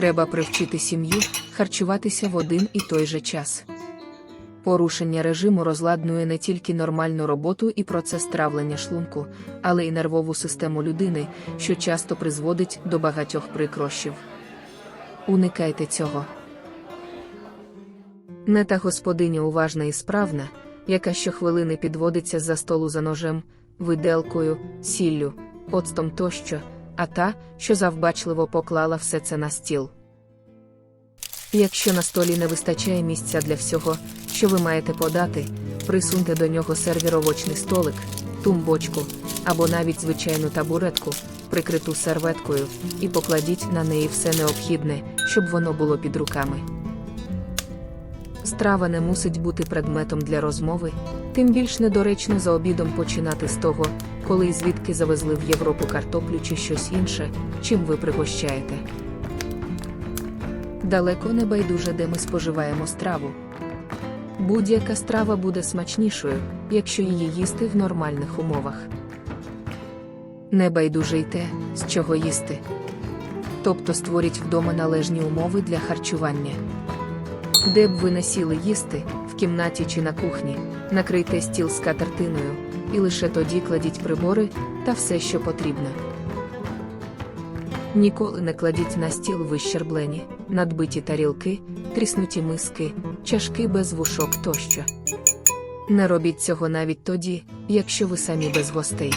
Треба привчити сім'ю харчуватися в один і той же час. Порушення режиму розладнує не тільки нормальну роботу і процес травлення шлунку, але й нервову систему людини, що часто призводить до багатьох прикрощів. Уникайте цього. Не та господиня уважна і справна, яка щохвилини підводиться за столу за ножем, виделкою, сіллю, оцтом тощо, а та, що завбачливо поклала все це на стіл. Якщо на столі не вистачає місця для всього, що ви маєте подати, присуньте до нього сервіровочний столик, тумбочку або навіть звичайну табуретку, прикриту серветкою, і покладіть на неї все необхідне, щоб воно було під руками. Страва не мусить бути предметом для розмови, тим більш недоречно за обідом починати з того, коли і звідки завезли в Європу картоплю чи щось інше, чим ви пригощаєте. Далеко не байдуже, де ми споживаємо страву. Будь-яка страва буде смачнішою, якщо її їсти в нормальних умовах. Не байдуже й те, з чого їсти. Тобто створіть вдома належні умови для харчування. Де б ви не сіли їсти, в кімнаті чи на кухні, накрийте стіл скатертиною, і лише тоді кладіть прибори та все, що потрібно. Ніколи не кладіть на стіл вищерблені, надбиті тарілки, тріснуті миски, чашки без вушок тощо. Не робіть цього навіть тоді, якщо ви самі без гостей.